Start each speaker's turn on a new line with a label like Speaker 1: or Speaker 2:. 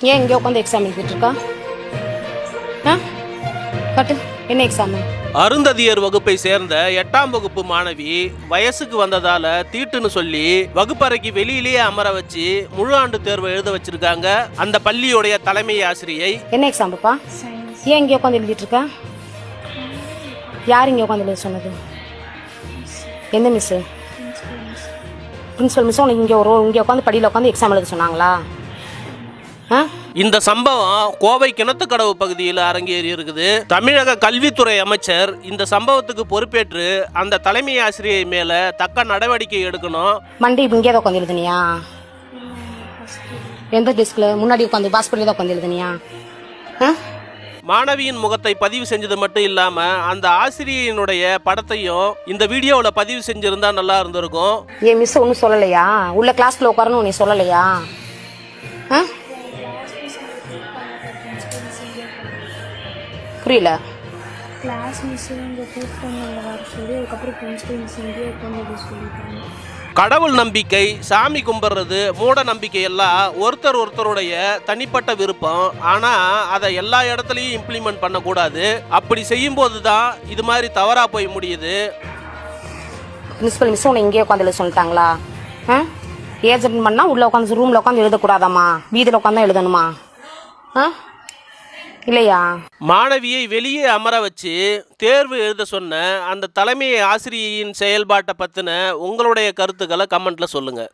Speaker 1: ஏன் இங்கே உட்காந்து எக்ஸாம் எழுதிட்டு இருக்கா? ஆ? கட்டு. என்ன எக்ஸாமு
Speaker 2: அருந்ததியர் வகுப்பை சேர்ந்த எட்டாம் வகுப்பு மாணவி வயசுக்கு வந்ததால தீட்டுன்னு சொல்லி வகுப்பறைக்கு வெளியிலேயே அமர வச்சு முழு ஆண்டு தேர்வு எழுத வச்சிருக்காங்க. அந்த பள்ளியுடைய தலைமை ஆசிரியை.
Speaker 1: என்ன எக்ஸாம்புப்பா ஏன் இங்கே உட்காந்து எழுதிட்டு இருக்கா? யார் இங்கே உட்காந்து எழுத சொன்னது? எந்த மிஸ்ஸு பிரின்சிபல் மிஸ் உனக்கு இங்கே ஒரு இங்கே உட்காந்து படியில் உட்காந்து எக்ஸாம் எழுத சொன்னாங்களா?
Speaker 2: இந்த சம்பவம் கோவை கிணத்துக்கடவு பகுதியில் அரங்கேறி இருக்குது தமிழக கல்வித்துறை அமைச்சர் இந்த சம்பவத்துக்கு பொறுப்பேற்று அந்த தலைமை ஆசிரியை மேல தக்க நடவடிக்கை எடுக்கணும்.
Speaker 1: மண்டே இங்கே உட்காந்து எழுதுனியா? எந்த டெஸ்கில் முன்னாடி உட்காந்து பாஸ்பெட்டில் தான் உட்காந்து எழுதுனியா?
Speaker 2: மாணவியின் முகத்தை பதிவு செஞ்சது மட்டும் இல்லாம அந்த ஆசிரியையினுடைய படத்தையும் இந்த வீடியோவில் பதிவு செஞ்சிருந்தா நல்லா இருந்திருக்கும்.
Speaker 1: ஏன் மிஸ் ஒன்றும் சொல்லலையா? உள்ள கிளாஸ்ல உட்காரணும் நீ சொல்லலையா? ஆ? புரியல.
Speaker 3: கிளாஸ் மிஸ் இங்கே கூப்பிட்டு வர சொல்லி அதுக்கப்புறம் பிரின்சிபல் மிஸ் இங்கேயே உட்காந்து சொல்லிட்டாங்க.
Speaker 2: கடவுள் நம்பிக்கை சாமி கும்பிட்றது மூட நம்பிக்கை எல்லாம் ஒருத்தர் ஒருத்தருடைய தனிப்பட்ட விருப்பம். ஆனா அதை எல்லா இடத்துலையும் இம்ப்ளிமெண்ட் பண்ணக்கூடாது. அப்படி செய்யும்போது தான் இது மாதிரி தவறா போய் முடியுது.
Speaker 1: பிரின்சிபல் மிஸ் உன்னை இங்கேயே உட்காந்து எழுத சொல்லிட்டாங்களா? ஆ? ஏஜென்ட் பண்ணால் உள்ளே உட்காந்து ரூமில் உட்காந்து எழுதக்கூடாதாம்மா? வீதியில் உட்காந்து எழுதணுமா? ஆ? இல்லையா?
Speaker 2: மாணவியை வெளியே அமர வச்சு தேர்வு எழுத சொன்ன அந்த தலைமை ஆசிரியையின் செயல்பாட்டை பற்றின உங்களுடைய கருத்துக்களை கமெண்ட்டில் சொல்லுங்கள்